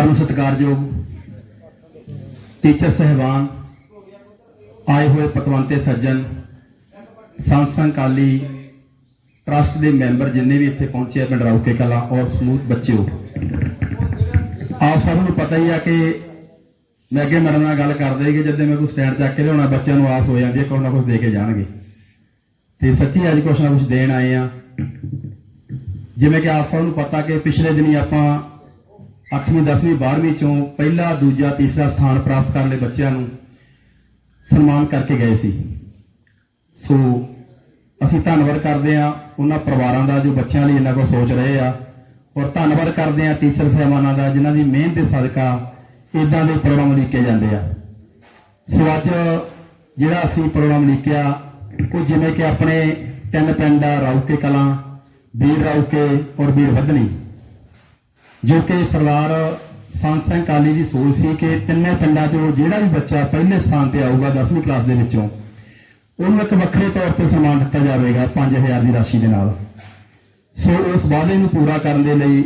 ਪਰਮ ਸਤਿਕਾਰਯੋਗ ਟੀਚਰ ਸਹਿਬਾਨ, ਆਏ ਹੋਏ ਪਤਵੰਤੇ ਸੱਜਣ ਸੰਸੰਗ ਕਾਲੀ ਟਰਸਟ ਦੇ ਮੈਂਬਰ ਜਿੰਨੇ ਵੀ ਇੱਥੇ ਪਹੁੰਚੇ ਆ, ਪਿੰਡ ਰੌਕੇ ਕਲਾ ਔਰ ਸਮੂਹ ਬੱਚਿਓ। ਆਪ ਸਭ ਨੂੰ ਪਤਾ ਹੀ ਆ ਕਿ ਮੈਂ ਅੱਗੇ ਮੈਡਮ ਨਾਲ ਗੱਲ ਕਰਦੇ ਕਿ ਜਦੋਂ ਮੈਂ ਕੋਈ ਸਟੈਂਡ ਚੱਕ ਕੇ ਲਿਆਉਣਾ, ਬੱਚਿਆਂ ਨੂੰ ਆਸ ਹੋ ਜਾਂਦੀ ਹੈ ਕੁਛ ਨਾ ਕੁਛ ਦੇ ਕੇ ਜਾਣਗੇ। ਤੇ ਸੱਚੀ ਅੱਜ ਕੁਛ ਨਾ ਕੁਛ ਦੇਣ ਆਏ ਆ। ਜਿਵੇਂ ਕਿ ਆਪ ਸਭ ਨੂੰ ਪਤਾ ਕਿ ਪਿਛਲੇ ਦਿਨੀ ਆਪਾਂ 8ਵੀਂ 10ਵੀਂ 12ਵੀਂ ਚੋਂ ਪਹਿਲਾ, ਦੂਜਾ, ਤੀਸਰਾ ਸਥਾਨ ਪ੍ਰਾਪਤ ਕਰਨ ਲਈ ਬੱਚਿਆਂ ਨੂੰ ਸਨਮਾਨ ਕਰਕੇ ਗਏ ਸੀ। ਸੋ ਅਸੀਂ ਧੰਨਵਾਦ ਕਰਦੇ ਆ ਉਹਨਾਂ ਪਰਿਵਾਰਾਂ ਦਾ ਜੋ ਬੱਚਿਆਂ ਲਈ ਇੰਨਾ ਕੁ ਸੋਚ ਰਹੇ ਆ ਔਰ ਧੰਨਵਾਦ ਕਰਦੇ ਆ ਟੀਚਰ ਸਹਿਬਾਨਾਂ ਦਾ ਜਿਨ੍ਹਾਂ ਦੀ ਮਿਹਨਤ ਦੇ ਸਦਕਾ ਇਦਾਂ ਦੇ ਪ੍ਰੋਗਰਾਮ ਲਿਖੇ ਜਾਂਦੇ ਆ। ਸੋ ਅੱਜ ਜਿਹੜਾ ਅਸੀਂ ਪ੍ਰੋਗਰਾਮ ਲਿਖਿਆ ਉਹ ਜਿਵੇਂ ਕਿ ਆਪਣੇ ਤਿੰਨ ਪਿੰਡ ਆ ਰੌਕੇ ਕਲਾਂ ਵੀਰ ਰੌਕੇ ਔਰ ਵੀਰ ਵਧਣੀ ਜੋ ਕਿ ਸਰਦਾਰ ਸੰਤ ਸਿੰਘ ਕਾਲੀ ਦੀ ਸੋਚ ਸੀ ਕਿ ਤਿੰਨੇ ਪਿੰਡਾਂ ਚੋਂ ਜਿਹੜਾ ਵੀ ਬੱਚਾ ਪਹਿਲੇ ਸਥਾਨ ਤੇ ਆਊਗਾ 10ਵੀਂ ਕਲਾਸ ਦੇ ਵਿੱਚੋਂ, ਉਹਨੂੰ ਇੱਕ ਵੱਖਰੇ ਤੌਰ ਤੇ ਸਨਮਾਨ ਦਿੱਤਾ ਜਾਵੇਗਾ 5000 ਦੀ ਰਾਸ਼ੀ ਦੇ ਨਾਲ। ਸੋ ਉਸ ਵਾਅਦੇ ਨੂੰ ਪੂਰਾ ਕਰਨ ਦੇ ਲਈ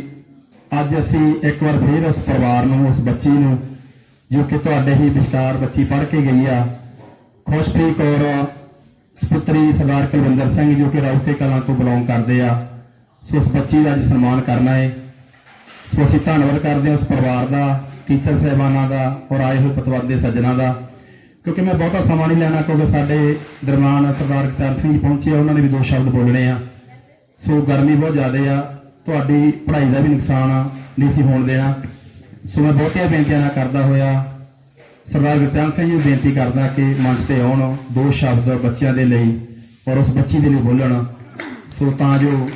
ਅੱਜ ਅਸੀਂ ਇੱਕ ਵਾਰ ਫੇਰ ਉਸ ਪਰਿਵਾਰ ਨੂੰ, ਉਸ ਬੱਚੀ ਨੂੰ, ਜੋ ਕਿ ਤੁਹਾਡੇ ਹੀ ਵਿਸਤਾਰ ਬੱਚੀ ਪੜ੍ਹ ਕੇ ਗਈ ਆ, ਖੁਸ਼ਪ੍ਰੀਤ ਕੌਰ, ਸੁਪੁੱਤਰੀ ਸਰਦਾਰ ਕੁਲਵਿੰਦਰ ਸਿੰਘ ਜੋ ਕਿ ਰੌਕੇ ਕਲਾਂ ਤੋਂ ਬਿਲੋਂਗ ਕਰਦੇ ਆ, ਸੋ ਉਸ ਬੱਚੀ ਦਾ ਅੱਜ ਸਨਮਾਨ ਕਰਨਾ ਹੈ। ਸੋ ਅਸੀਂ ਧੰਨਵਾਦ ਕਰਦੇ ਹਾਂ ਉਸ ਪਰਿਵਾਰ ਦਾ ਟੀਚਰ ਸਹਿਬਾਨਾਂ ਦਾ ਔਰ ਆਏ ਹੋਏ ਪਤਵੰਤੇ ਸੱਜਣਾ ਦਾ। ਕਿਉਂਕਿ ਮੈਂ ਬਹੁਤਾ ਸਮਾਂ ਨਹੀਂ ਲੈਣਾ ਕਿਉਂਕਿ ਸਾਡੇ ਦਰਮਾਨ ਸਰਦਾਰ ਚਰਨ ਸਿੰਘ ਜੀ ਪਹੁੰਚੇ ਆ, ਉਹਨਾਂ ਨੇ ਵੀ ਦੋ ਸ਼ਬਦ ਬੋਲਣੇ ਆ। ਸੋ ਗਰਮੀ ਬਹੁਤ ਜ਼ਿਆਦਾ ਆ ਤੁਹਾਡੀ ਪੜ੍ਹਾਈ ਦਾ ਵੀ ਨੁਕਸਾਨ ਨਹੀਂ ਸੀ ਹੋਣ ਦੇਣਾ। ਸੋ ਮੈਂ ਬਹੁਤੀਆਂ ਬੇਨਤੀਆਂ ਨਾ ਕਰਦਾ ਹੋਇਆ ਸਰਦਾਰ ਗੁਰਚਰਨ ਸਿੰਘ ਜੀ ਨੂੰ ਬੇਨਤੀ ਕਰਦਾ ਕਿ ਮੰਚ ਤੇ ਆਉਣ ਦੋ ਸ਼ਬਦ ਬੱਚਿਆਂ ਦੇ ਲਈ ਔਰ ਉਸ ਬੱਚੀ ਦੇ ਲਈ ਬੋਲਣ। ਸੋ ਤਾਂ ਜੋ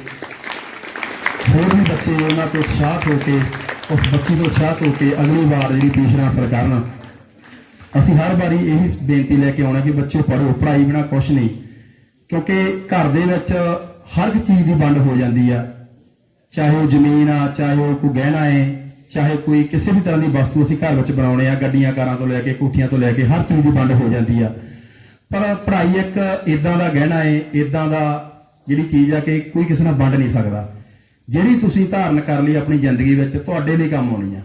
ਹੋਰ ਵੀ ਬੱਚੇ ਉਹਨਾਂ ਤੋਂ ਉਤਸ਼ਾਹਤ ਹੋ ਕੇ, ਉਸ ਬੱਚੀ ਤੋਂ ਉਤਸ਼ਾਹਤ ਹੋ ਕੇ ਅਗਲੀ ਵਾਰ ਜਿਹੜੀ ਟਿਊਸ਼ਨ ਹਾਸਲ ਕਰਨ। ਅਸੀਂ ਹਰ ਵਾਰੀ ਇਹੀ ਬੇਨਤੀ ਲੈ ਕੇ ਆਉਣਾ ਕਿ ਬੱਚਿਓ ਪੜ੍ਹੋ, ਪੜ੍ਹਾਈ ਬਿਨਾ ਕੁਝ ਨਹੀਂ। ਕਿਉਂਕਿ ਘਰ ਦੇ ਵਿੱਚ ਹਰ ਇੱਕ ਚੀਜ਼ ਦੀ ਵੰਡ ਹੋ ਜਾਂਦੀ ਆ। ਚਾਹੇ ਉਹ ਜ਼ਮੀਨ ਆ, ਚਾਹੇ ਉਹ ਕੋਈ ਗਹਿਣਾ ਹੈ ਚਾਹੇ ਕੋਈ ਕਿਸੇ ਵੀ ਤਰ੍ਹਾਂ ਦੀ ਵਸਤੂ ਅਸੀਂ ਘਰ ਵਿੱਚ ਬਣਾਉਣੇ ਆ, ਗੱਡੀਆਂ, ਕਾਰਾਂ ਤੋਂ ਲੈ ਕੇ, ਕੋਠੀਆਂ ਤੋਂ ਲੈ ਕੇ, ਹਰ ਚੀਜ਼ ਦੀ ਵੰਡ ਹੋ ਜਾਂਦੀ ਆ। ਪਰ ਪੜ੍ਹਾਈ ਇੱਕ ਇਦਾਂ ਦਾ ਗਹਿਣਾ ਹੈ ਇਦਾਂ ਦਾ ਜਿਹੜੀ ਚੀਜ਼ ਆ ਕਿ ਕੋਈ ਕਿਸੇ ਨਾਲ ਵੰਡ ਨਹੀਂ ਸਕਦਾ। ਜਿਹੜੀ ਤੁਸੀਂ ਧਾਰਨ ਕਰ ਲਈ ਆਪਣੀ ਜ਼ਿੰਦਗੀ ਵਿੱਚ, ਤੁਹਾਡੇ ਲਈ ਕੰਮ ਆਉਣੀ ਆ।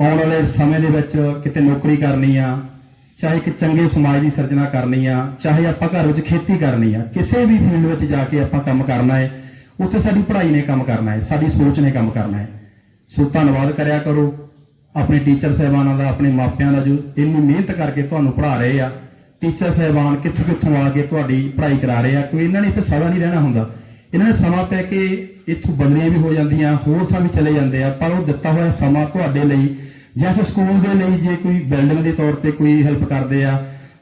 ਆਉਣ ਵਾਲੇ ਸਮੇਂ ਦੇ ਵਿੱਚ ਕਿਤੇ ਨੌਕਰੀ ਕਰਨੀ ਆ, ਚਾਹੇ ਇੱਕ ਚੰਗੇ ਸਮਾਜ ਦੀ ਸਿਰਜਣਾ ਕਰਨੀ ਆ, ਚਾਹੇ ਆਪਾਂ ਘਰ ਵਿੱਚ ਖੇਤੀ ਕਰਨੀ ਆ, ਕਿਸੇ ਵੀ ਫੀਲਡ ਵਿੱਚ ਜਾ ਕੇ ਆਪਾਂ ਕੰਮ ਕਰਨਾ ਹੈ ਉੱਥੇ ਸਾਡੀ ਪੜ੍ਹਾਈ ਨੇ ਕੰਮ ਕਰਨਾ ਹੈ ਸਾਡੀ ਸੋਚ ਨੇ ਕੰਮ ਕਰਨਾ ਹੈ ਸੋ ਧੰਨਵਾਦ ਕਰਿਆ ਕਰੋ। ਆਪਣੇ ਟੀਚਰ ਸਹਿਬਾਨਾਂ ਦਾ, ਆਪਣੇ ਮਾਪਿਆਂ ਦਾ ਜੋ ਇੰਨੀ ਮਿਹਨਤ ਕਰਕੇ ਤੁਹਾਨੂੰ ਪੜ੍ਹਾ ਰਹੇ ਆ, ਟੀਚਰ ਸਹਿਬਾਨ ਕਿੱਥੋਂ ਕਿੱਥੋਂ ਆ ਕੇ ਤੁਹਾਡੀ ਪੜ੍ਹਾਈ ਕਰਾ ਰਹੇ ਆ, ਕੋਈ ਇਹਨਾਂ ਨੇ ਇੱਥੇ ਸਦਾ ਨਹੀਂ ਰਹਿਣਾ ਹੁੰਦਾ। ਇਹਨਾਂ ਨੇ ਸਮਾਂ ਪੈ ਕੇ ਇੱਥੋਂ ਬਦਲੀਆਂ ਵੀ ਹੋ ਜਾਂਦੀਆਂ, ਹੋਰ ਥਾਂ ਵੀ ਚਲੇ ਜਾਂਦੇ ਆ, ਪਰ ਉਹ ਦਿੱਤਾ ਹੋਇਆ ਸਮਾਂ ਤੁਹਾਡੇ ਲਈ ਜਾਂ ਜੈਸੇ ਸਕੂਲ ਦੇ ਲਈ ਜੇ ਕੋਈ ਬਿਲਡਿੰਗ ਦੇ ਤੌਰ ਤੇ ਕੋਈ ਹੈਲਪ ਕਰਦੇ ਆ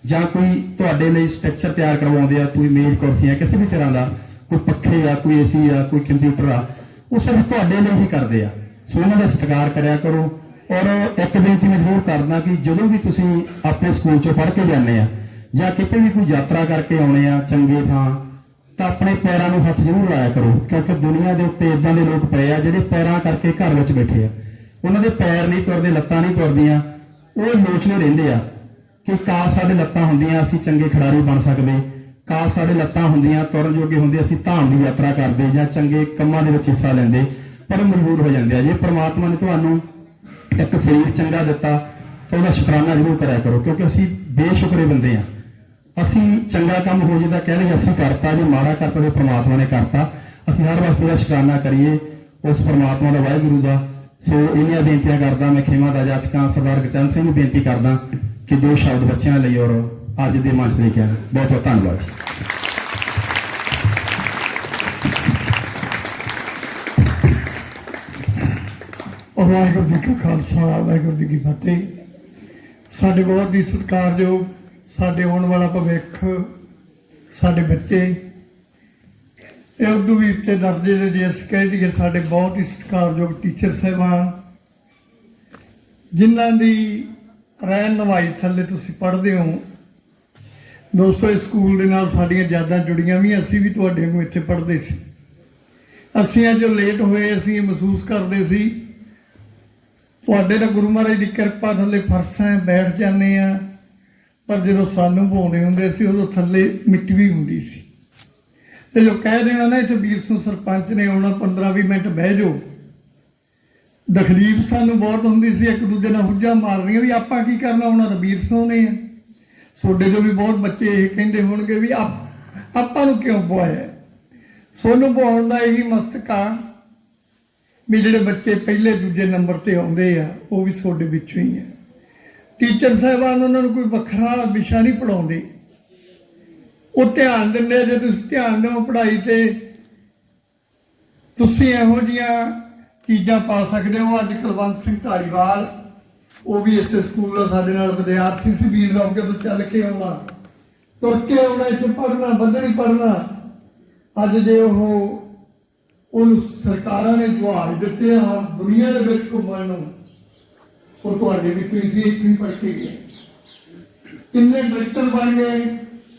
ਜਾਂ ਕੋਈ ਤੁਹਾਡੇ ਲਈ ਸਟਰਕਚਰ ਤਿਆਰ ਕਰਵਾਉਂਦੇ ਆ, ਕੋਈ ਮੇਜ਼ ਕੁਰਸੀਆਂ, ਕਿਸੇ ਵੀ ਤਰ੍ਹਾਂ ਦਾ, ਕੋਈ ਪੱਖੇ ਆ, ਕੋਈ ਏਸੀ ਆ, ਕੋਈ ਕੰਪਿਊਟਰ ਆ, ਉਹ ਸਭ ਤੁਹਾਡੇ ਲਈ ਹੀ ਕਰਦੇ ਆ। ਸੋ ਉਹਨਾਂ ਦਾ ਸਤਿਕਾਰ ਕਰਿਆ ਕਰੋ ਔਰ ਇੱਕ ਬੇਨਤੀ ਮੈਂ ਜ਼ਰੂਰ ਕਰਦਾ ਕਿ ਜਦੋਂ ਵੀ ਤੁਸੀਂ ਆਪਣੇ ਸਕੂਲ ਚੋਂ ਪੜ੍ਹ ਕੇ ਜਾਂਦੇ ਆ ਜਾਂ ਕਿਤੇ ਵੀ ਕੋਈ ਯਾਤਰਾ ਕਰਕੇ ਆਉਣੇ ਆ, ਚੰਗੇ ਥਾਂ ਤਾਂ ਆਪਣੇ ਪੈਰਾਂ ਨੂੰ ਹੱਥ ਜ਼ਰੂਰ ਲਾਇਆ ਕਰੋ, ਕਿਉਂਕਿ ਦੁਨੀਆ ਦੇ ਉੱਤੇ ਇਦਾਂ ਦੇ ਲੋਕ ਪਏ ਆ ਜਿਹੜੇ ਪੈਰਾਂ ਕਰਕੇ ਘਰ ਵਿੱਚ ਬੈਠੇ ਆ। ਉਹਨਾਂ ਦੇ ਪੈਰ ਨਹੀਂ ਤੁਰਦੇ, ਲੱਤਾਂ ਨਹੀਂ ਤੁਰਦੀਆਂ। ਉਹ ਲੋਚਨੇ ਰਹਿੰਦੇ ਆ ਕਿ ਕਾਸ਼ ਸਾਡੇ ਲੱਤਾਂ ਹੁੰਦੀਆਂ, ਅਸੀਂ ਚੰਗੇ ਖਿਡਾਰੀ ਬਣ ਸਕਦੇ। ਕਾਸ਼ ਸਾਡੇ ਲੱਤਾਂ ਹੁੰਦੀਆਂ, ਤੁਰਨ ਜੋਗੇ ਹੁੰਦੇ, ਅਸੀਂ ਧਾਮ ਦੀ ਯਾਤਰਾ ਕਰਦੇ ਜਾਂ ਚੰਗੇ ਕੰਮਾਂ ਦੇ ਵਿੱਚ ਹਿੱਸਾ ਲੈਂਦੇ, ਪਰ ਮਜਬੂਰ ਹੋ ਜਾਂਦੇ ਆ। ਜੇ ਪ੍ਰਮਾਤਮਾ ਨੇ ਤੁਹਾਨੂੰ ਇੱਕ ਸਰੀਰ ਚੰਗਾ ਦਿੱਤਾ, ਤਾਂ ਉਹਦਾ ਸ਼ੁਕਰਾਨਾ ਜ਼ਰੂਰ ਕਰਿਆ ਕਰੋ, ਕਿਉਂਕਿ ਅਸੀਂ ਬੇਸ਼ੁਕਰੇ ਬੰਦੇ ਆ। ਅਸੀਂ ਚੰਗਾ ਕੰਮ ਹੋ ਜੇ ਤਾਂ ਕਹਿੰਦੇ ਅਸੀਂ ਕਰਤਾ ਜੇ, ਮਾੜਾ ਕਰਤਾ ਤੇ ਪ੍ਰਮਾਤਮਾ ਨੇ ਕਰਤਾ। ਅਸੀਂ ਹਰ ਵਕਤ ਉਹਦਾ ਸ਼ੁਕਰਾਨਾ ਕਰੀਏ ਉਸ ਪ੍ਰਮਾਤਮਾ ਦਾ, ਵਾਹਿਗੁਰੂ ਦਾ। ਸੋ ਇੰਨੀਆਂ ਬੇਨਤੀਆਂ ਕਰਦਾ, ਮੈਂ ਖੇਮਾ ਦਾ ਜਾਚਕਾਂ ਸਰਦਾਰ ਗਚਨ ਸਿੰਘ ਨੂੰ ਬੇਨਤੀ ਕਰਦਾ ਕਿ ਦੋ ਸ਼ਬਦ ਬੱਚਿਆਂ ਲਈ ਔਰ ਅੱਜ ਦੇ ਮੰਚ ਲਈ ਕਿਹਾ ਬਹੁਤ ਬਹੁਤ ਧੰਨਵਾਦ ਜੀ। ਵਾਹਿਗੁਰੂ ਜੀ ਕਾ ਖਾਲਸਾ, ਵਾਹਿਗੁਰੂ ਜੀ ਕੀ ਫਤਿਹ। ਸਾਡੇ ਬਹੁਤ ਹੀ ਸਤਿਕਾਰਯੋਗ ਸਾਡੇ ਆਉਣ ਵਾਲਾ ਭਵਿੱਖ, ਸਾਡੇ ਬੱਚੇ ਇਹ ਉਦੋਂ ਵੀ ਉੱਤੇ ਦਰਜੇ ਦੇ ਜੇ ਅਸੀਂ ਕਹਿ ਦਈਏ, ਸਾਡੇ ਬਹੁਤ ਹੀ ਸਤਿਕਾਰਯੋਗ ਟੀਚਰ ਸਾਹਿਬਾਨ ਜਿਨ੍ਹਾਂ ਦੀ ਰਹਿਨ ਥੱਲੇ ਤੁਸੀਂ ਪੜ੍ਹਦੇ ਹੋ। ਦੋਸਤੋ, ਇਸ ਸਕੂਲ ਦੇ ਨਾਲ ਸਾਡੀਆਂ ਯਾਦਾਂ ਜੁੜੀਆਂ ਵੀ, ਅਸੀਂ ਵੀ ਤੁਹਾਡੇ ਨੂੰ ਇੱਥੇ ਪੜ੍ਹਦੇ ਸੀ। ਅਸੀਂ ਅੱਜ ਲੇਟ ਹੋਏ, ਅਸੀਂ ਇਹ ਮਹਿਸੂਸ ਕਰਦੇ ਸੀ, ਤੁਹਾਡੇ ਦਾ ਗੁਰੂ ਮਹਾਰਾਜ ਦੀ ਕਿਰਪਾ ਥੱਲੇ ਫਰਸ ਹੈ, ਬੈਠ ਜਾਂਦੇ ਆ। ਪਰ ਜਦੋਂ ਸਾਨੂੰ ਪਾਉਣੇ ਹੁੰਦੇ ਸੀ, ਉਦੋਂ ਥੱਲੇ ਮਿੱਟੀ ਵੀ ਹੁੰਦੀ ਸੀ। ਤੇ ਜੋ ਕਹਿ ਦੇਣਾ ਨਾ ਇੱਥੇ ਵੀਰ ਸਿੰਘ ਸਰਪੰਚ ਨੇ ਆਉਣਾ 15 20 ਮਿੰਟ ਬਹਿ ਜਾਓ। ਤਕਲੀਫ ਸਾਨੂੰ ਬਹੁਤ ਹੁੰਦੀ ਸੀ, ਇੱਕ ਦੂਜੇ ਨਾਲ ਹੁੱਜਾ ਮਾਰਨੀਆਂ ਵੀ ਆਪਾਂ ਕੀ ਕਰਨਾ, ਉਹਨਾਂ ਦਾ ਵੀਰ ਸੋਹਣੇ ਆ। ਤੁਹਾਡੇ ਜੋ ਵੀ ਬਹੁਤ ਬੱਚੇ ਇਹ ਕਹਿੰਦੇ ਹੋਣਗੇ ਵੀ ਆਪਾਂ ਨੂੰ ਕਿਉਂ ਪਵਾਇਆ ਸੋਨੂੰ ਪਾਉਣ ਦਾ ਇਹੀ ਮਸਤਕਾ ਵੀ ਜਿਹੜੇ ਬੱਚੇ ਪਹਿਲੇ ਦੂਜੇ ਨੰਬਰ ਤੇ ਆਉਂਦੇ ਆ, ਉਹ ਵੀ ਤੁਹਾਡੇ ਵਿੱਚੋਂ ਹੀ ਆ। ਟੀਚਰ ਸਾਹਿਬਾਨ, ਉਹਨਾਂ ਨੂੰ ਕੋਈ ਵੱਖਰਾ ਵਿਸ਼ਾ ਨਹੀਂ ਪੜਾਉਂਦੇ ਉਹ ਧਿਆਨ ਦਿੰਦੇ ਜੇ ਤੁਸੀਂ ਧਿਆਨ ਦਿਓ ਪੜ੍ਹਾਈ ਤੇ, ਤੁਸੀਂ ਇਹੋ ਜੀਆਂ ਚੀਜ਼ਾਂ ਪਾ ਸਕਦੇ ਹੋ। ਅੱਜ ਕੁਲਵੰਤ ਸਿੰਘ ਢਾਲੀਵਾਲ, ਉਹ ਵੀ ਇਸੇ ਸਕੂਲ ਦਾ ਸਾਡੇ ਨਾਲ ਵਿਦਿਆਰਥੀ ਸੀ, ਵੀਰ ਦਾ ਤੋਂ ਚੱਲ ਕੇ ਆਉਣਾ। ਤੁਰ ਕੇ ਆਉਣਾ, ਇੱਥੇ ਪੜ੍ਹਨਾ ਬੰਦਣੀ ਪੜ੍ਹਨਾ। ਅੱਜ ਜੇ ਉਹ, ਉਹਨੂੰ ਸਰਕਾਰਾਂ ਨੇ ਜਵਾਬ ਦਿੱਤੇ ਆ, ਦੁਨੀਆ ਦੇ ਵਿੱਚ ਘੁੰਮਣ ਨੂੰ ਉਹ ਤੁਹਾਡੇ ਵਿੱਚੋਂ ਹੀ ਸੀ ਇੱਥੇ ਹੀ ਪੜ੍ਹ ਕੇ ਗਏ ਕਿੰਨੇ ਡਾਇਰੈਕਟਰ ਬਣ ਗਏ,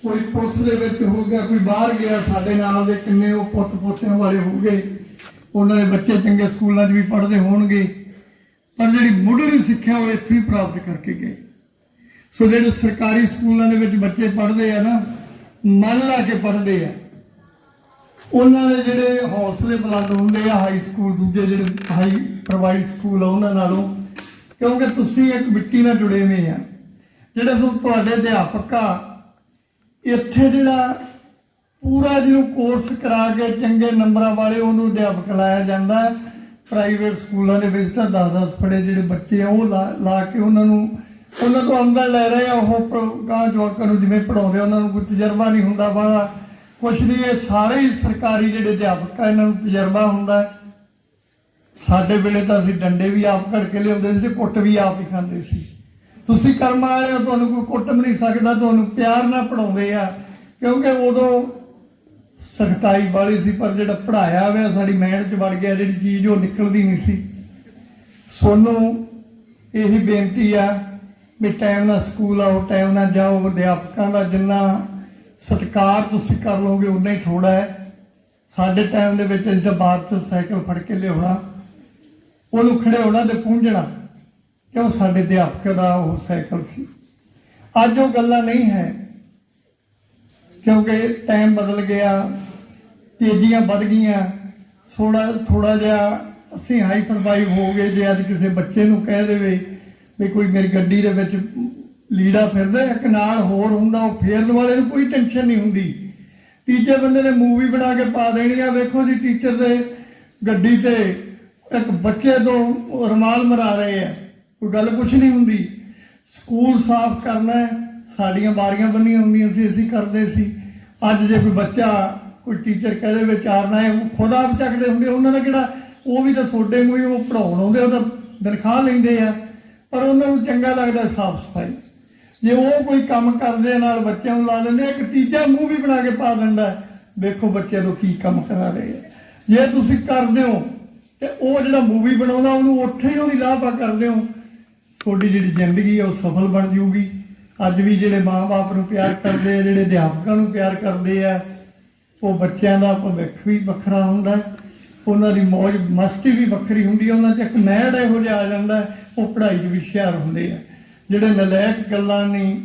ਕੋਈ ਪੁਲਿਸ ਦੇ ਵਿੱਚ ਹੋ ਗਿਆ, ਕੋਈ ਬਾਹਰ ਗਿਆ, ਸਾਡੇ ਨਾਲ ਦੇ ਕਿੰਨੇ ਉਹ ਪੁੱਤ ਪੋਤਿਆਂ ਵਾਲੇ ਹੋ ਗਏ। ਉਹਨਾਂ ਦੇ ਬੱਚੇ ਚੰਗੇ ਸਕੂਲਾਂ 'ਚ ਵੀ ਪੜ੍ਹਦੇ ਹੋਣਗੇ। ਪਰ ਜਿਹੜੀ ਮੁੱਢਲੀ ਸਿੱਖਿਆ ਉਹ ਇੱਥੇ ਹੀ ਪ੍ਰਾਪਤ ਕਰਕੇ ਗਏ। ਸੋ ਜਿਹੜੇ ਸਰਕਾਰੀ ਸਕੂਲਾਂ ਦੇ ਵਿੱਚ ਬੱਚੇ ਪੜ੍ਹਦੇ ਆ ਨਾ ਮਨ ਲਾ ਕੇ ਪੜ੍ਹਦੇ ਆ, ਉਹਨਾਂ ਦੇ ਜਿਹੜੇ ਹੌਸਲੇ ਬੁਲੰਦ ਹੁੰਦੇ ਆ ਹਾਈ ਸਕੂਲ ਦੂਜੇ ਜਿਹੜੇ ਹਾਈ ਪ੍ਰੋਵਾਈਡ ਸਕੂਲ ਆ, ਉਹਨਾਂ ਨਾਲੋਂ ਕਿਉਂਕਿ ਤੁਸੀਂ ਇੱਕ ਮਿੱਟੀ ਨਾਲ ਜੁੜੇ ਹੋਏ ਆ। ਜਿਹੜੇ ਸੋ ਤੁਹਾਡੇ ਅਧਿਆਪਕ ਆ, ਇੱਥੇ ਜਿਹੜਾ ਪੂਰਾ ਜਿਹਨੂੰ ਕੋਰਸ ਕਰਾ ਕੇ ਚੰਗੇ ਨੰਬਰਾਂ ਵਾਲੇ ਉਹਨੂੰ ਅਧਿਆਪਕ ਲਾਇਆ ਜਾਂਦਾ ਪ੍ਰਾਈਵੇਟ ਸਕੂਲਾਂ ਦੇ ਵਿੱਚ ਤਾਂ 10-10 ਪੜੇ ਜਿਹੜੇ ਬੱਚੇ ਆ, ਉਹ ਲਾ ਲਾ ਕੇ ਉਹਨਾਂ ਨੂੰ, ਉਹਨਾਂ ਤੋਂ ਅੰਦਰ ਲੈ ਰਹੇ ਆ, ਉਹ ਗਾਂ ਜਵਾਕਾਂ ਨੂੰ ਜਿਵੇਂ ਪੜਾਉਂਦੇ ਉਹਨਾਂ ਨੂੰ ਕੋਈ ਤਜਰਬਾ ਨਹੀਂ ਹੁੰਦਾ ਬਾਹਲਾ। ਕੁਛ ਨਹੀਂ, ਇਹ ਸਾਰੇ ਹੀ ਸਰਕਾਰੀ ਜਿਹੜੇ ਅਧਿਆਪਕ ਆ, ਇਹਨਾਂ ਨੂੰ ਤਜਰਬਾ ਹੁੰਦਾ ਸਾਡੇ ਵੇਲੇ ਤਾਂ ਅਸੀਂ ਡੰਡੇ ਵੀ ਆਪ ਘੜ ਕੇ ਲਿਆਉਂਦੇ ਸੀ ਤੇ ਕੁੱਟ ਵੀ ਆਪ ਹੀ ਖਾਂਦੇ ਸੀ। ਤੁਸੀਂ ਕਰਮ ਵਾਲੇ ਹੋ, ਤੁਹਾਨੂੰ ਕੋਈ ਕੁੱਟ ਵੀ ਨਹੀਂ ਸਕਦਾ, ਤੁਹਾਨੂੰ ਪਿਆਰ ਨਾਲ ਪੜਾਉਂਦੇ ਆ। ਕਿਉਂਕਿ ਉਦੋਂ ਸਖਤਾਈ ਵਾਲੀ ਸੀ, ਪਰ ਜਿਹੜਾ ਪੜਾਇਆ ਹੋਇਆ, ਸਾਡੀ ਮਿਹਨਤ ਚ ਵੜ ਗਿਆ, ਜਿਹੜੀ ਚੀਜ਼ ਉਹ ਨਿਕਲਦੀ ਨਹੀਂ ਸੀ। ਸੋਨੂੰ, ਇਹੀ ਬੇਨਤੀ ਆ ਵੀ ਟਾਈਮ ਨਾਲ ਸਕੂਲ ਆਓ ਟਾਈਮ ਨਾਲ ਜਾਓ, ਅਧਿਆਪਕਾਂ ਦਾ ਜਿੰਨਾ ਸਤਿਕਾਰ ਤੁਸੀਂ ਕਰ ਲਓਗੇ ਉਨਾ ਹੀ ਥੋੜਾ ਹੈ। ਸਾਡੇ ਟਾਈਮ ਦੇ ਵਿੱਚ ਇਸ ਬਾਅਦ ਤੋਂ ਸਾਈਕਲ ਫੜ ਕੇ ਲਿਆਉਣਾ। ਉਹਨੂੰ ਖੜੇ ਹੋਣਾ ਤੇ ਪੂੰਝਣਾ ਕਿਉਂ ਸਾਡੇ ਅਧਿਆਪਕ ਦਾ ਉਹ ਸਾਈਕਲ ਸੀ। ਅੱਜ ਉਹ ਗੱਲਾਂ ਨਹੀਂ ਹੈ, ਕਿਉਂਕਿ ਟਾਈਮ ਬਦਲ ਗਿਆ, ਤੇਜ਼ੀਆਂ ਵੱਧ ਗਈਆਂ ਥੋੜਾ ਥੋੜਾ ਜਿਹਾ ਅਸੀਂ ਹਾਈਪਰਵਾਈਵ ਹੋ ਗਏ, ਜੇ ਅੱਜ ਕਿਸੇ ਬੱਚੇ ਨੂੰ ਕਹਿ ਦੇਵੇ ਵੀ ਕੋਈ ਮੇਰੀ ਗੱਡੀ ਦੇ ਵਿੱਚ ਲੀੜਾ ਫਿਰਦਾ ਇੱਕ ਨਾਲ ਹੋਰ ਹੁੰਦਾ, ਉਹ ਫੇਰਨ ਵਾਲੇ ਨੂੰ ਕੋਈ ਟੈਨਸ਼ਨ ਨਹੀਂ ਹੁੰਦੀ। ਤੀਜੇ ਬੰਦੇ ਨੇ ਮੂਵੀ ਬਣਾ ਕੇ ਪਾ ਦੇਣੀ ਆ, ਵੇਖੋ ਜੀ ਟੀਚਰ ਦੇ ਗੱਡੀ ਤੇ ਇੱਕ ਬੱਚੇ ਤੋਂ ਰਮਾਲ ਮਰਾ ਰਹੇ ਆ। ਕੋਈ ਗੱਲ ਕੁਛ ਨਹੀਂ ਹੁੰਦੀ। ਸਕੂਲ ਸਾਫ਼ ਕਰਨਾ ਸਾਡੀਆਂ ਬਾਰੀਆਂ ਬੰਨੀਆਂ ਹੁੰਦੀਆਂ ਸੀ, ਅਸੀਂ ਕਰਦੇ ਸੀ। ਅੱਜ ਜੇ ਕੋਈ ਬੱਚਾ, ਕੋਈ ਟੀਚਰ ਕਹਦੇ ਵਿਚਾਰਨਾ ਹੈ, ਉਹ ਖੁਦ ਆਪ ਚੱਕਦੇ ਹੁੰਦੇ ਉਹਨਾਂ ਦਾ ਕਿਹੜਾ, ਉਹ ਵੀ ਤਾਂ ਸੋਡੇ ਨੂੰ ਹੀ ਉਹ ਪੜਾਉਣ ਆਉਂਦੇ ਉਹ ਤਾਂ ਤਨਖਾਹ ਲੈਂਦੇ ਆ। ਪਰ ਉਹਨਾਂ ਨੂੰ ਚੰਗਾ ਲੱਗਦਾ ਸਾਫ਼ ਸਫ਼ਾਈ। ਜੇ ਉਹ ਕੋਈ ਕੰਮ ਕਰਦੇ ਨਾਲ ਬੱਚਿਆਂ ਨੂੰ ਲਾ ਦਿੰਦੇ ਇੱਕ ਤੀਜਾ ਮੂੰਹ ਵੀ ਬਣਾ ਕੇ ਪਾ ਦਿੰਦਾ ਵੇਖੋ ਬੱਚਿਆਂ ਨੂੰ ਕੀ ਕੰਮ ਕਰਾ ਰਹੇ ਆ। ਜੇ ਤੁਸੀਂ ਕਰਦੇ ਹੋ ਤੇ ਉਹ ਜਿਹੜਾ ਮੂਵੀ ਬਣਾਉਂਦਾ, ਉਹਨੂੰ ਉੱਥੇ ਹੀ ਉਹਦੀ ਲਾਭਾ ਕਰਦੇ ਹੋ। ਤੁਹਾਡੀ ਜਿਹੜੀ ਜ਼ਿੰਦਗੀ ਹੈ ਉਹ ਸਫਲ ਬਣ ਜੂਗੀ ਅੱਜ ਵੀ ਜਿਹੜੇ ਮਾਪੇ ਨੂੰ ਪਿਆਰ ਕਰਦੇ ਆ, ਜਿਹੜੇ ਅਧਿਆਪਕਾਂ ਨੂੰ ਪਿਆਰ ਕਰਦੇ ਆ, ਉਹ ਬੱਚਿਆਂ ਦਾ ਭਵਿੱਖ ਵੀ ਵੱਖਰਾ ਹੁੰਦਾ। ਉਹਨਾਂ ਦੀ ਮौज ਮਸਤੀ ਵੀ ਵੱਖਰੀ ਹੁੰਦੀ ਹੈ ਉਹਨਾਂ 'ਚ ਇੱਕ ਨਹਿੜ ਇਹੋ ਜਿਹਾ ਆ ਜਾਂਦਾ, ਉਹ ਪੜ੍ਹਾਈ 'ਚ ਵੀ ਹੁਸ਼ਿਆਰ ਹੁੰਦੇ ਆ। ਜਿਹੜੇ ਨਲਾਇਕ ਗੱਲਾਂ ਨਹੀਂ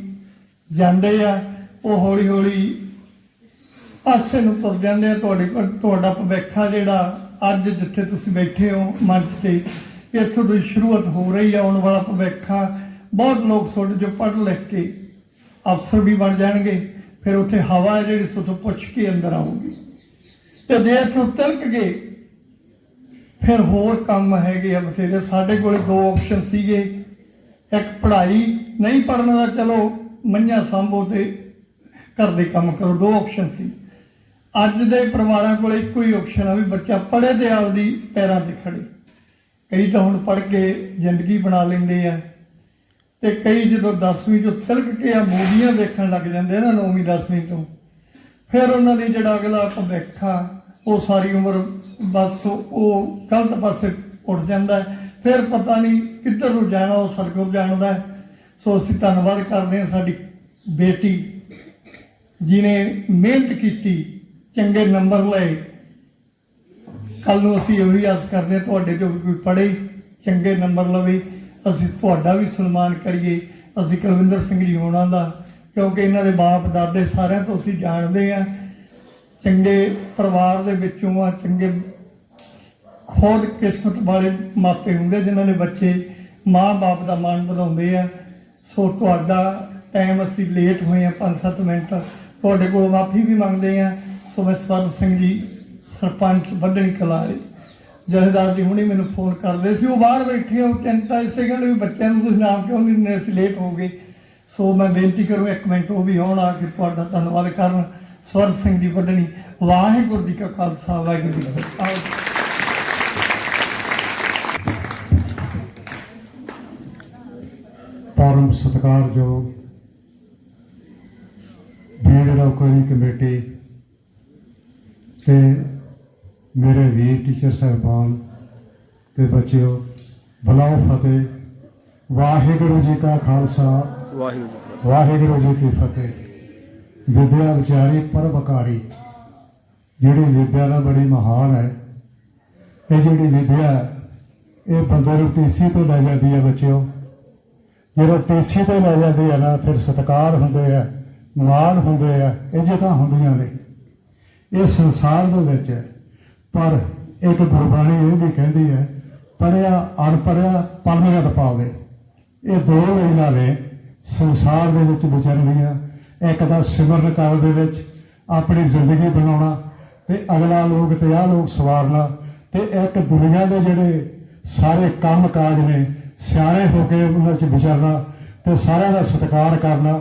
ਜਾਂਦੇ ਆ, ਉਹ ਹੌਲੀ ਹੌਲੀ ਪਾਸੇ ਨੂੰ ਤੁਰ ਜਾਂਦੇ ਆ। ਤੁਹਾਡੇ ਤੁਹਾਡਾ ਭਵਿੱਖ ਜਿਹੜਾ ਅੱਜ ਜਿੱਥੇ ਤੁਸੀਂ ਬੈਠੇ ਹੋ ਮੰਚ ਤੇ, ਇੱਥੋਂ ਦੀ ਸ਼ੁਰੂਆਤ ਹੋ ਰਹੀ ਆ, ਆਉਣ ਵਾਲਾ ਭਵਿੱਖ ਆ। ਬਹੁਤ ਲੋਕ ਤੁਹਾਡੇ ਜੋ ਪੜ੍ਹ ਲਿਖ ਕੇ ਅਫਸਰ ਵੀ ਬਣ ਜਾਣਗੇ, ਫਿਰ ਉੱਥੇ ਹਵਾ ਹੈ ਜਿਹੜੀ ਸੁਤੋਂ ਪੁੱਛ ਕੇ ਅੰਦਰ ਆਊਗੀ। ਤੇ ਜੇ ਇੱਥੋਂ ਤਿਲਕ ਗਏ, ਫਿਰ ਹੋਰ ਕੰਮ ਹੈਗੇ ਆ ਬਥੇਰੇ। ਸਾਡੇ ਕੋਲੇ ਦੋ ਆਪਸ਼ਨ ਸੀਗੇ। ਇੱਕ ਪੜ੍ਹਾਈ, ਨਹੀਂ ਪੜ੍ਹਨ ਦਾ ਚਲੋ, ਮੰਝਾ ਸੰਭੋ ਤੇ ਘਰ ਦੇ ਕੰਮ ਕਰੋ, ਦੋ ਆਪਸ਼ਨ ਸੀ। ਅੱਜ ਦੇ ਪਰਿਵਾਰਾਂ ਕੋਲ ਇੱਕੋ ਹੀ ਆਪਸ਼ਨ ਆ ਵੀ ਬੱਚਾ ਪੜ੍ਹੇ ਤੇ ਆਪਦੀ ਪੈਰਾਂ ਤੇ ਖੜੇ। ਕਈ ਤਾਂ ਹੁਣ ਪੜ੍ਹ ਕੇ ਜ਼ਿੰਦਗੀ ਬਣਾ ਲੈਂਦੇ ਆ ਤੇ ਕਈ ਜਦੋਂ 10ਵੀਂ ਤੋਂ ਤਿਲਕ ਕੇ ਆ ਮੂਵੀਆਂ ਦੇਖਣ ਲੱਗ ਜਾਂਦੇ ਨਾ 9ਵੀਂ 10ਵੀਂ ਤੋਂ, ਫਿਰ ਉਹਨਾਂ ਦੀ ਜਿਹੜਾ ਅਗਲਾ ਭਵਿੱਖ ਆ, ਉਹ ਸਾਰੀ ਉਮਰ ਬਸ ਉਹ ਗਲਤ ਪਾਸੇ ਉੱਠ ਜਾਂਦਾ ਫਿਰ ਪਤਾ ਨਹੀਂ ਕਿੱਧਰ ਨੂੰ ਜਾਣਾ, ਉਹ ਸਤਿਗੁਰ ਜਾਣਦਾ ਸੋ ਅਸੀਂ ਧੰਨਵਾਦ ਕਰਦੇ ਹਾਂ ਸਾਡੀ ਬੇਟੀ ਜਿਨੇ ਮਿਹਨਤ ਕੀਤੀ ਚੰਗੇ ਨੰਬਰ ਲਏ। ਕੱਲ ਨੂੰ ਅਸੀਂ ਉਹੀ ਆਸ ਕਰਦੇ ਹਾਂ ਤੁਹਾਡੇ ਤੋਂ ਵੀ ਕੋਈ ਪੜ੍ਹੇ, ਚੰਗੇ ਨੰਬਰ ਲਵੇ। ਅਸੀਂ ਤੁਹਾਡਾ ਵੀ ਸਨਮਾਨ ਕਰੀਏ। ਅਸੀਂ ਕੁਲਵਿੰਦਰ ਸਿੰਘ ਜੀ ਹੋਣਾ ਦਾ, ਕਿਉਂਕਿ ਇਹਨਾਂ ਦੇ ਬਾਪ, ਦਾਦੇ ਸਾਰਿਆਂ ਤੋਂ ਅਸੀਂ ਜਾਣਦੇ ਆ ਚੰਗੇ ਪਰਿਵਾਰ ਦੇ ਵਿੱਚੋਂ ਆ, ਚੰਗੇ ਖੁਦ ਕਿਸਮਤ ਵਾਲੇ ਮਾਪੇ ਹੁੰਦੇ ਜਿਨ੍ਹਾਂ ਦੇ ਬੱਚੇ ਮਾਂ-ਬਾਪ ਦਾ ਮਾਣ ਵਧਾਉਂਦੇ ਆ। ਸੋ ਤੁਹਾਡਾ ਟਾਈਮ ਅਸੀਂ ਲੇਟ ਹੋਏ ਆ 5-7 ਮਿੰਟ। ਤੁਹਾਡੇ ਕੋਲ ਮਾਫੀ ਵੀ ਮੰਗਦੇ ਆ ਸੋ ਮੈਂ ਸਵਰਨ ਸਿੰਘ ਜੀ, ਸਰਪੰਚ ਵੱਡਣੀ ਕਲਾਲੀ ਜਥੇਦਾਰ ਜੀ ਹੁਣੇ ਮੈਨੂੰ ਫੋਨ ਕਰਦੇ ਸੀ। ਉਹ ਬਾਹਰ ਬੈਠੇ ਹੋ ਚਿੰਤਾ ਇਸੇ ਗੱਲ ਵੀ ਬੱਚਿਆਂ ਨੂੰ ਤੁਸੀਂ ਨਾਮ ਕਿਉਂ ਨਹੀਂ ਦਿੰਦੇ? ਅਸੀਂ ਲੇਟ ਹੋ ਗਏ। ਸੋ ਮੈਂ ਬੇਨਤੀ ਕਰੂੰ, ਇੱਕ ਮਿੰਟ ਉਹ ਵੀ ਆਉਣ, ਆ ਕੇ ਤੁਹਾਡਾ ਧੰਨਵਾਦ ਕਰਨ। ਸਵਰਨ ਸਿੰਘ ਜੀ ਵੱਡਣੀ ਵਾਹਿਗੁਰੂ ਜੀ ਕਾ ਖਾਲਸਾ, ਵਾਹਿਗੁਰੂ ਜੀ ਕੀ ਫਤਿਹ। ਪਰਮ ਸਤਿਕਾਰਯੋਗ, ਬੀੜ ਰੌਕਰੀ ਕਮੇਟੀ ਤੇ ਮੇਰੇ ਵੀਰ ਟੀਚਰ ਸਾਹਿਬਾਨ ਤੇ ਬੱਚਿਓ, ਬਲਾਓ ਫਤਿਹ। ਵਾਹਿਗੁਰੂ ਜੀ ਕਾ ਖਾਲਸਾ। ਵਾਹਿਗੁਰੂ ਵਾਹਿਗੁਰੂ ਜੀ ਕੀ ਫਤਿਹ। ਵਿਦਿਆ ਵਿਚਾਰੀ ਪਰਵਕਾਰੀ ਜਿਹੜੀ ਵਿਦਿਆ ਦਾ ਬੜੀ ਮਹਾਨ ਹੈ। ਇਹ ਜਿਹੜੀ ਵਿਦਿਆ ਇਹ ਬੰਦੇ ਨੂੰ ਟੀਸੀ ਤੋਂ ਲੈ ਜਾਂਦੀ ਹੈ ਬੱਚਿਓ। ਜਦੋਂ ਟੀਸੀ ਤੋਂ ਲੈ ਜਾਂਦੀ ਹੈ ਨਾ, ਫਿਰ ਸਤਿਕਾਰ ਹੁੰਦੇ ਆ, ਮਾਣ ਹੁੰਦੇ ਆ, ਇੱਜ਼ਤਾਂ ਹੁੰਦੀਆਂ ਨੇ। ਇਹ ਸੰਸਾਰ ਦੇ ਵਿੱਚ ਹੈ। ਪਰ ਇੱਕ ਗੁਰਬਾਣੀ ਇਹ ਵੀ ਕਹਿੰਦੀ ਹੈ ਪੜਿਆ ਅਨਪੜਿਆ ਪਲਮਗਤ ਪਾਵੇ ਇਹ ਦੋ ਲਾਈਨਾਂ ਨੇ ਸੰਸਾਰ ਦੇ ਵਿੱਚ ਵਿਚਰਨੀਆਂ ਇੱਕ ਦਾ ਸਿਮਰਨ ਕਾਲ ਦੇ ਵਿੱਚ ਆਪਣੀ ਜ਼ਿੰਦਗੀ ਬਣਾਉਣਾ ਤੇ ਅਗਲਾ ਲੋਕ ਤੇ ਆਹ ਲੋਕ ਸਵਾਰਨਾ ਤੇ ਇੱਕ ਦੁਨੀਆ ਦੇ ਜਿਹੜੇ ਸਾਰੇ ਕੰਮ ਕਾਜ ਨੇ, ਸਿਆਣੇ ਹੋ ਕੇ ਉਹਨਾਂ 'ਚ ਵਿਚਰਨਾ ਤੇ ਸਾਰਿਆਂ ਦਾ ਸਤਿਕਾਰ ਕਰਨਾ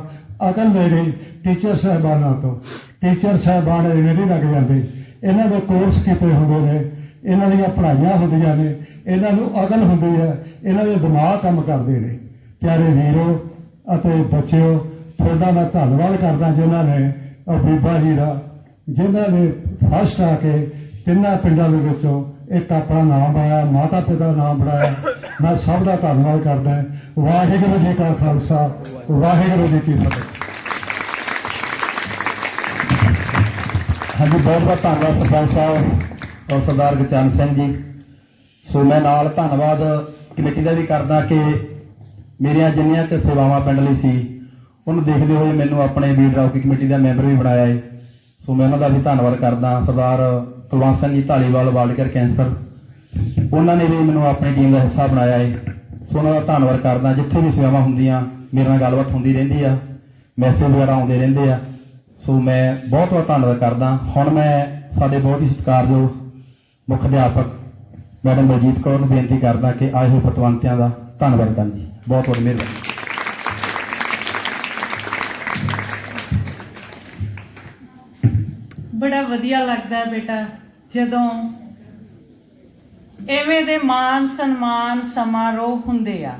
ਅਕਲ ਮੇਰੀ ਟੀਚਰ ਸਾਹਿਬਾਨਾਂ ਤੋਂ। ਟੀਚਰ ਸਾਹਿਬਾਨ ਐਵੇਂ ਨਹੀਂ ਲੱਗ ਜਾਂਦੇ। ਇਹਨਾਂ ਦੇ ਕੋਰਸ ਕੀਤੇ ਹੁੰਦੇ ਨੇ। ਇਹਨਾਂ ਦੀਆਂ ਪੜ੍ਹਾਈਆਂ ਹੁੰਦੀਆਂ ਨੇ। ਇਹਨਾਂ ਨੂੰ ਅਕਲ ਹੁੰਦੀ ਹੈ। ਇਹਨਾਂ ਦੇ ਦਿਮਾਗ ਕੰਮ ਕਰਦੇ ਨੇ। ਪਿਆਰੇ ਵੀਰੋ ਅਤੇ ਬੱਚਿਓ, ਤੁਹਾਡਾ ਮੈਂ ਧੰਨਵਾਦ ਕਰਦਾ ਜਿਨ੍ਹਾਂ ਨੇ ਉਹ ਬੀਬਾ ਜੀ ਦਾ, ਜਿਨ੍ਹਾਂ ਨੇ ਫਸਟ ਆ ਕੇ ਤਿੰਨਾਂ ਪਿੰਡਾਂ ਦੇ ਵਿੱਚੋਂ ਇੱਕ ਆਪਣਾ ਨਾਮ ਬਣਾਇਆ, ਮਾਤਾ ਪਿਤਾ ਦਾ ਨਾਮ ਬਣਾਇਆ। ਮੈਂ ਸਭ ਦਾ ਧੰਨਵਾਦ ਕਰਦਾ। ਵਾਹਿਗੁਰੂ ਜੀ ਕਾ ਖਾਲਸਾ, ਵਾਹਿਗੁਰੂ ਜੀ ਕੀ ਫਤਿਹ। ਹਾਂਜੀ, ਬਹੁਤ ਬਹੁਤ ਧੰਨਵਾਦ ਸਰਪੰਚ ਸਾਹਿਬ ਔਰ ਸਰਦਾਰ ਗੁਰਚਰਨ ਸਿੰਘ ਜੀ। ਸੋ ਮੈਂ ਨਾਲ ਧੰਨਵਾਦ ਕਮੇਟੀ ਦਾ ਵੀ ਕਰਦਾ ਕਿ ਮੇਰੀਆਂ ਜਿੰਨੀਆਂ ਕਿ ਸੇਵਾਵਾਂ ਪਿੰਡ ਲਈ ਸੀ, ਉਹਨੂੰ ਦੇਖਦੇ ਹੋਏ ਮੈਨੂੰ ਆਪਣੇ ਵੀਰ ਰੌਕੀ ਕਮੇਟੀ ਦਾ ਮੈਂਬਰ ਵੀ ਬਣਾਇਆ ਹੈ ਸੋ ਮੈਂ ਉਹਨਾਂ ਦਾ ਵੀ ਧੰਨਵਾਦ ਕਰਦਾ, ਸਰਦਾਰ ਕੁਲਵੰਤ ਸਿੰਘ ਜੀ ਢਾਲੀਵਾਲ ਵਾਲਕਰ ਕੈਂਸਰ। ਉਹਨਾਂ ਨੇ ਵੀ ਮੈਨੂੰ ਆਪਣੀ ਟੀਮ ਦਾ ਹਿੱਸਾ ਬਣਾਇਆ ਹੈ ਸੋ ਉਹਨਾਂ ਦਾ ਧੰਨਵਾਦ ਕਰਦਾ, ਜਿੱਥੇ ਵੀ ਸੇਵਾਵਾਂ ਹੁੰਦੀਆਂ, ਮੇਰੇ ਨਾਲ ਗੱਲਬਾਤ ਹੁੰਦੀ ਰਹਿੰਦੀ ਆ, ਮੈਸੇਜ ਵਗੈਰਾ ਆਉਂਦੇ ਰਹਿੰਦੇ ਆ। ਸੋ ਮੈਂ ਬਹੁਤ ਬਹੁਤ ਧੰਨਵਾਦ ਕਰਦਾ। ਹੁਣ ਮੈਂ ਸਾਡੇ ਬਹੁਤ ਹੀ ਸਤਿਕਾਰਯੋਗ ਮੁੱਖ ਅਧਿਆਪਕ ਮੈਡਮ ਬਲਜੀਤ ਕੌਰ ਨੂੰ ਬੇਨਤੀ ਕਰਦਾ ਕਿ ਆਏ ਹੋਏ ਪਤਵੰਤਿਆਂ ਦਾ ਧੰਨਵਾਦ ਕਰਨ ਜੀ। ਬਹੁਤ ਬਹੁਤ ਮਿਹਰਬਾਨੀ। ਬੜਾ ਵਧੀਆ ਲੱਗਦਾ ਬੇਟਾ, ਜਦੋਂ ਐਵੇਂ ਦੇ ਮਾਨ ਸਨਮਾਨ ਸਮਾਰੋਹ ਹੁੰਦੇ ਆ।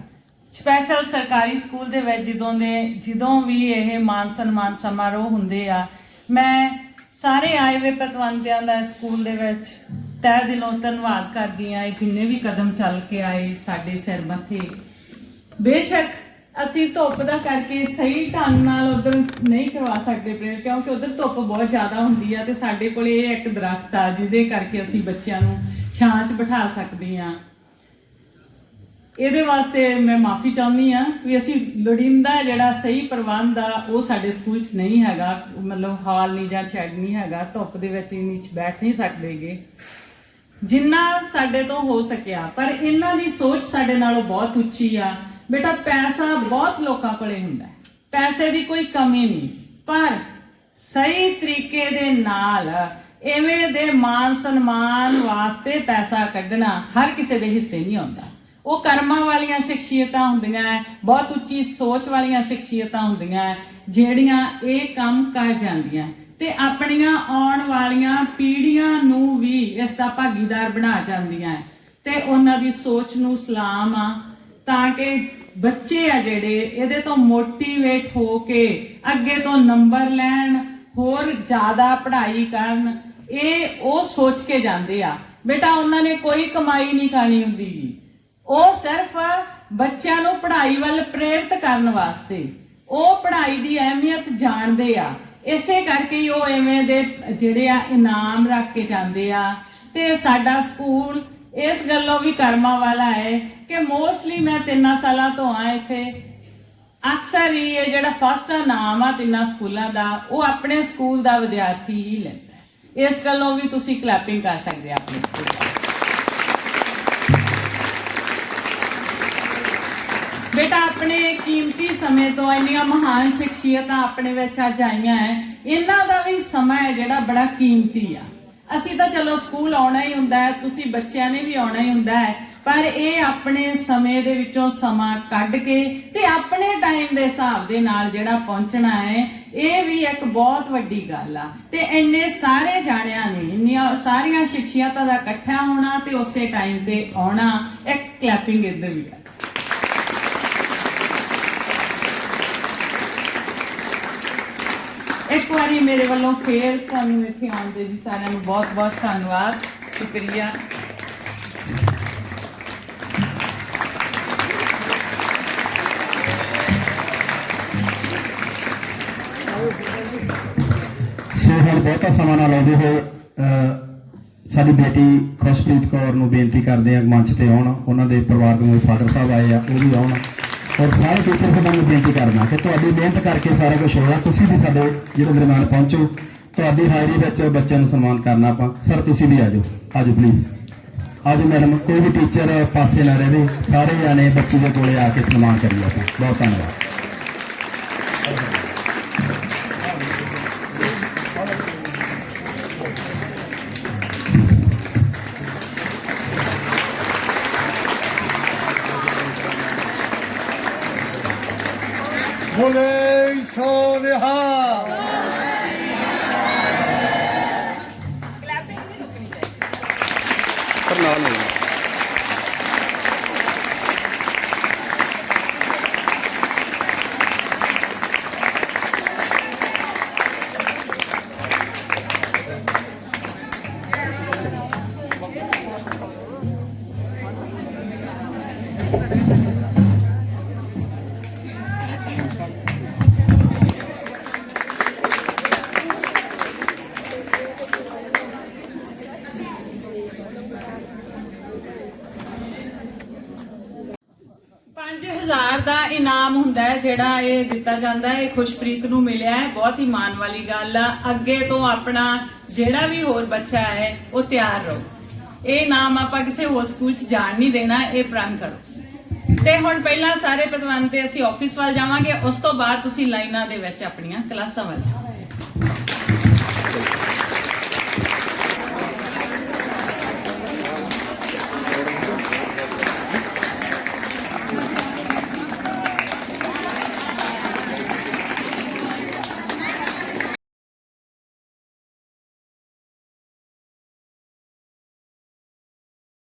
ਸਪੈਸ਼ਲ ਸਰਕਾਰੀ ਸਕੂਲ ਦੇ ਵਿੱਚ ਜਦੋਂ ਦੇ, ਜਦੋਂ ਵੀ ਇਹ ਮਾਨ ਸਨਮਾਨ ਸਮਾਰੋਹ ਹੁੰਦੇ ਆ, ਮੈਂ ਸਾਰੇ ਆਏ ਹੋਏ ਪਤਵੰਤਿਆਂ ਦਾ ਸਕੂਲ ਦੇ ਵਿੱਚ ਤਹਿ ਦਿਲੋਂ ਧੰਨਵਾਦ ਕਰਦੀ ਆ ਜਿੰਨੇ ਵੀ ਕਦਮ ਚੱਲ ਕੇ ਆਏ ਸਾਡੇ ਸਿਰ ਮੱਥੇ। ਬੇਸ਼ੱਕ ਅਸੀਂ ਧੁੱਪ ਦਾ ਕਰਕੇ ਸਹੀ ਢੰਗ ਨਾਲ ਉਧਰ ਨਹੀਂ ਕਰਵਾ ਸਕਦੇ ਪ੍ਰੇਰ ਕਿਉਂਕਿ ਉਧਰ ਧੁੱਪ ਬਹੁਤ ਜ਼ਿਆਦਾ ਹੁੰਦੀ ਆ ਤੇ ਸਾਡੇ ਕੋਲ ਇਹ ਇੱਕ ਦਰਖਤ ਆ, ਜਿਹਦੇ ਕਰਕੇ ਅਸੀਂ ਬੱਚਿਆਂ ਨੂੰ ਛਾਂ 'ਚ ਬਿਠਾ ਸਕਦੇ ਆ ਇਹਦੇ ਵਾਸਤੇ ਮੈਂ ਮਾਫੀ ਚਾਹੁੰਦੀ ਆ ਵੀ ਅਸੀਂ ਲੋੜੀਂਦਾ ਜਿਹੜਾ ਸਹੀ ਪ੍ਰਬੰਧ ਆ, ਉਹ ਸਾਡੇ ਸਕੂਲ 'ਚ ਨਹੀਂ ਹੈਗਾ, ਮਤਲਬ ਹਾਲ ਨਹੀਂ ਜਾਂ ਛੱਡ ਨਹੀਂ ਹੈਗਾ, ਧੁੱਪ ਦੇ ਵਿੱਚ ਇੰਨੀ 'ਚ ਬੈਠ ਨਹੀਂ ਸਕਦੇਗੇ ਜਿੰਨਾ ਸਾਡੇ ਤੋਂ ਹੋ ਸਕਿਆ, ਪਰ ਇਹਨਾਂ ਦੀ ਸੋਚ ਸਾਡੇ ਨਾਲੋਂ ਬਹੁਤ ਉੱਚੀ ਆ। ਬੇਟਾ, ਪੈਸਾ ਬਹੁਤ ਲੋਕਾਂ ਕੋਲੇ ਹੁੰਦਾ ਪੈਸੇ ਦੀ ਕੋਈ ਕਮੀ ਨਹੀਂ। ਪਰ ਸਹੀ ਤਰੀਕੇ ਦੇ ਨਾਲ ਐਵੇਂ ਦੇ ਮਾਨ ਸਨਮਾਨ ਵਾਸਤੇ ਪੈਸਾ ਕੱਢਣਾ ਹਰ ਕਿਸੇ ਦੇ ਹਿੱਸੇ ਨਹੀਂ ਆਉਂਦਾ। ਉਹ ਕਰਮਾਂ ਵਾਲੀਆਂ ਸ਼ਖਸੀਅਤਾਂ ਹੁੰਦੀਆਂ ਹੈ, ਬਹੁਤ ਉੱਚੀ ਸੋਚ ਵਾਲੀਆਂ ਸ਼ਖਸੀਅਤਾਂ ਹੁੰਦੀਆਂ ਹੈ, ਜਿਹੜੀਆਂ ਇਹ ਕੰਮ ਕਰ ਜਾਂਦੀਆਂ। ਤੇ ਆਪਣੀਆਂ ਆਉਣ ਵਾਲੀਆਂ ਪੀੜ੍ਹੀਆਂ ਨੂੰ ਵੀ ਇਸ ਦਾ ਭਾਗੀਦਾਰ ਬਣਾ ਜਾਂਦੀਆਂ ਹੈ ਤੇ ਉਹਨਾਂ ਦੀ ਸੋਚ ਨੂੰ ਸਲਾਮ ਆ ਤਾਂ ਕਿ ਬੱਚੇ ਆ ਜਿਹੜੇ ਇਹਦੇ ਤੋਂ ਮੋਟੀਵੇਟ ਹੋ ਕੇ ਅੱਗੇ ਤੋਂ ਨੰਬਰ ਲੈਣ ਹੋਰ ਜ਼ਿਆਦਾ ਪੜ੍ਹਾਈ ਕਰਨ ਇਹ ਉਹ ਸੋਚ ਕੇ ਜਾਂਦੇ ਆ। ਬੇਟਾ ਉਹਨਾਂ ਨੇ ਕੋਈ ਕਮਾਈ ਨਹੀਂ ਖਾਣੀ ਹੁੰਦੀ ਉਹ ਸਿਰਫ ਬੱਚਿਆਂ ਨੂੰ ਪੜ੍ਹਾਈ ਵੱਲ ਪ੍ਰੇਰਿਤ ਕਰਨ ਵਾਸਤੇ। ਉਹ ਪੜ੍ਹਾਈ ਦੀ ਅਹਿਮੀਅਤ ਜਾਣਦੇ ਆ। ਇਸੇ ਕਰਕੇ ਹੀ ਉਹ ਐਵੇਂ ਦੇ ਜਿਹੜੇ ਆ ਇਨਾਮ ਰੱਖ ਕੇ ਜਾਂਦੇ ਆ। ਤੇ ਸਾਡਾ ਸਕੂਲ ਇਸ ਗੱਲੋਂ ਵੀ ਕਰਮਾ ਵਾਲਾ ਹੈ ਕਿ ਮੋਸਟਲੀ ਮੈਂ ਤਿੰਨਾਂ ਸਾਲਾਂ ਤੋਂ ਆ ਇੱਥੇ। ਅਕਸਰ ਹੀ ਇਹ ਜਿਹੜਾ ਫਸਟ ਨਾਮ ਆ ਤਿੰਨਾਂ ਸਕੂਲਾਂ ਦਾ, ਉਹ ਆਪਣੇ ਸਕੂਲ ਦਾ ਵਿਦਿਆਰਥੀ ਹੀ ਲੈਂਦਾ ਇਸ ਗੱਲੋਂ ਵੀ ਤੁਸੀਂ ਕਲੈਪਿੰਗ ਕਰ ਸਕਦੇ ਆ ਆਪਣੇ ਸਕੂਲ ਬੇਟਾ, ਆਪਣੇ ਕੀਮਤੀ ਸਮੇਂ ਤੋਂ ਇੰਨੀਆਂ ਮਹਾਨ ਸ਼ਖਸੀਅਤਾਂ ਆਪਣੇ ਵਿੱਚ ਅੱਜ ਆਈਆਂ ਹੈ ਇਹਨਾਂ ਦਾ ਵੀ ਸਮਾਂ ਹੈ ਜਿਹੜਾ ਬੜਾ ਕੀਮਤੀ ਆ। ਅਸੀਂ ਤਾਂ ਚਲੋ ਸਕੂਲ ਆਉਣਾ ਹੀ ਹੁੰਦਾ ਹੈ, ਤੁਸੀਂ ਬੱਚਿਆਂ ਨੇ ਵੀ ਆਉਣਾ ਹੀ ਹੁੰਦਾ ਹੈ, ਪਰ ਇਹ ਆਪਣੇ ਸਮੇਂ ਦੇ ਵਿੱਚੋਂ ਸਮਾਂ ਕੱਢ ਕੇ ਤੇ ਆਪਣੇ ਟਾਈਮ ਦੇ ਹਿਸਾਬ ਦੇ ਨਾਲ ਜਿਹੜਾ ਪਹੁੰਚਣਾ ਹੈ, ਇਹ ਵੀ ਇੱਕ ਬਹੁਤ ਵੱਡੀ ਗੱਲ ਆ। ਤੇ ਇੰਨੇ ਸਾਰੇ ਜਾਣਿਆਂ ਨੇ, ਇੰਨੀਆਂ ਸਾਰੀਆਂ ਸ਼ਖਸੀਅਤਾਂ ਦਾ ਇਕੱਠਾ ਹੋਣਾ ਤੇ ਉਸੇ ਟਾਈਮ ਤੇ ਆਉਣਾ, ਇੱਕ ਕਲੈਪਿੰਗ ਇੱਧਰ ਵੀ ਇੱਕ ਵਾਰੀ ਮੇਰੇ ਵੱਲੋਂ ਫੇਰ ਤੁਹਾਨੂੰ ਇੱਥੇ ਆਉਣ ਦੇ ਜੀ ਸਾਰਿਆਂ ਨੂੰ ਬਹੁਤ ਬਹੁਤ ਧੰਨਵਾਦ ਸ਼ੁਕਰੀਆ। ਸੋ ਹੁਣ ਬਹੁਤਾ ਸਮਾਂ ਨਾ ਲਾਉਂਦੇ ਹੋਏ ਅਹ, ਸਾਡੀ ਬੇਟੀ ਖੁਸ਼ਪ੍ਰੀਤ ਕੌਰ ਨੂੰ ਬੇਨਤੀ ਕਰਦੇ ਹਾਂ ਮੰਚ ਤੇ ਆਉਣ। ਉਹਨਾਂ ਦੇ ਪਰਿਵਾਰ ਦੇ ਫਾਦਰ ਸਾਹਿਬ ਆਏ ਆ ਉਹ ਵੀ ਆਉਣ। ਔਰ ਸਾਰੇ ਟੀਚਰ ਸਾਹਿਬਾਨ ਨੂੰ ਬੇਨਤੀ ਕਰਨਾ ਕਿ ਤੁਹਾਡੀ ਮਿਹਨਤ ਕਰਕੇ ਸਾਰਾ ਕੁਝ ਹੋਇਆ। ਤੁਸੀਂ ਵੀ ਸਾਡੇ ਜਿਹੜੇ ਦਰਮਿਆਨ ਪਹੁੰਚੋ। ਤੁਹਾਡੀ ਹਾਜ਼ਰੀ ਵਿੱਚ ਬੱਚਿਆਂ ਨੂੰ ਸਨਮਾਨ ਕਰਨਾ ਆਪਾਂ। ਸਰ ਤੁਸੀਂ ਵੀ ਆਜੋ ਆਜੋ ਪਲੀਜ਼ ਆਜੋ ਮੈਡਮ ਕੋਈ ਵੀ ਟੀਚਰ ਪਾਸੇ ਨਾ ਰਹੇ। ਸਾਰੇ ਜਾਣੇ ਬੱਚੀ ਦੇ ਕੋਲੇ ਆ ਕੇ ਸਨਮਾਨ ਕਰੀਏ ਆਪਾਂ। ਬਹੁਤ ਧੰਨਵਾਦ। ਜਿਹੜਾ ਇਹ ਦਿੱਤਾ ਜਾਂਦਾ ਹੈ ਖੁਸ਼ਪ੍ਰੀਤ ਨੂੰ ਮਿਲਿਆ ਹੈ, ਬਹੁਤ ਹੀ ਮਾਣ ਵਾਲੀ ਗੱਲ ਆ। ਅੱਗੇ ਤੋਂ ਆਪਣਾ ਜਿਹੜਾ ਵੀ ਹੋਰ ਬੱਚਾ ਹੈ, ਉਹ ਤਿਆਰ ਰਹੋ। ਇਹ ਨਾਮ ਆਪਾਂ ਕਿਸੇ ਹੋਰ ਸਕੂਲ 'ਚ ਜਾਣ ਨਹੀਂ ਦੇਣਾ, ਇਹ ਪ੍ਰਣ ਕਰੋ। ਤੇ ਹੁਣ ਪਹਿਲਾਂ ਸਾਰੇ ਪਤਵੰਤ ਤੇ ਅਸੀਂ ਆਫਿਸ ਵੱਲ ਜਾਵਾਂਗੇ, ਉਸ ਤੋਂ ਬਾਅਦ ਤੁਸੀਂ ਲਾਈਨਾਂ ਦੇ ਵਿੱਚ ਆਪਣੀਆਂ ਕਲਾਸਾਂ ਵੱਲ